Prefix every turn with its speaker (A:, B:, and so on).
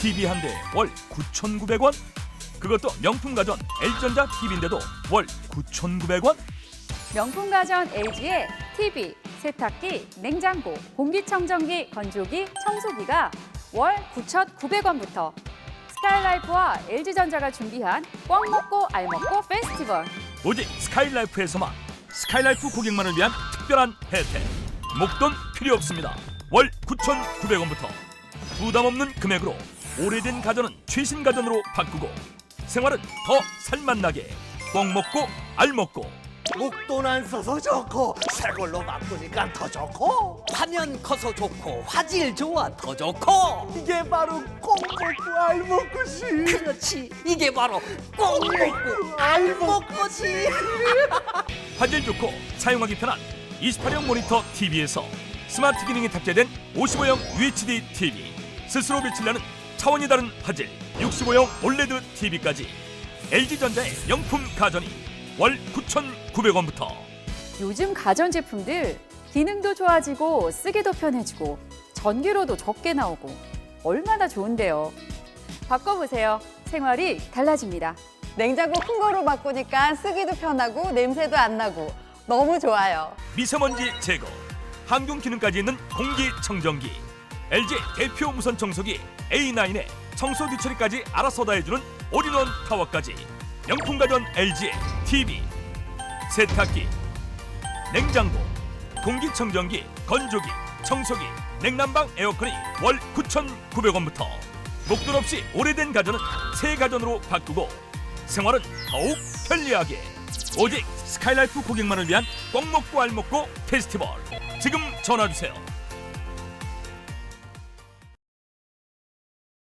A: TV 한 대 월 9,900원? 그것도 명품 가전 L전자 TV인데도 월 9,900원?
B: 명품 가전 LG의 TV, 세탁기, 냉장고, 공기청정기, 건조기, 청소기가 월 9,900원부터 스카이라이프와 LG전자가 준비한 꽝 먹고 알 먹고 페스티벌
A: 오직 스카이라이프에서만 스카이라이프 고객만을 위한 특별한 혜택 목돈 필요 없습니다 월 9,900원부터 부담 없는 금액으로 오래된 가전은 최신 가전으로 바꾸고 생활은 더 살맛나게 꽉 먹고 알 먹고.
C: 목돈 안 써서 좋고 새 걸로 바꾸니까 더 좋고
D: 화면 커서 좋고 화질 좋아 더 좋고.
C: 이게 바로 꼭 먹고 알 먹고시
D: 그렇지. 이게 바로 꼭 먹고 알 먹고지.
A: 화질 좋고 사용하기 편한 28형 모니터 TV에서 스마트 기능이 탑재된 55형 UHD TV 스스로 빛을 내는 차원이 다른 화질 65형 올레드 TV까지 LG전자의 명품 가전이 월 9,900원부터
B: 요즘 가전 제품들 기능도 좋아지고 쓰기도 편해지고 전기료도 적게 나오고 얼마나 좋은데요. 바꿔보세요. 생활이 달라집니다.
E: 냉장고 큰 거로 바꾸니까 쓰기도 편하고 냄새도 안 나고 너무 좋아요.
A: 미세먼지 제거, 항균 기능까지 있는 공기청정기, LG 대표 무선 청소기 A9에 청소 뒤처리까지 알아서 다 해주는 올인원 타워까지. 명품 가전 LG의 TV, 세탁기, 냉장고, 공기청정기, 건조기, 청소기, 냉난방 에어컨이 월 9,900원부터. 목돈 없이 오래된 가전은 새 가전으로 바꾸고 생활은 더욱 편리하게. 오직 스카이라이프 고객만을 위한 꽉 먹고 알 먹고 페스티벌. 지금 전화 주세요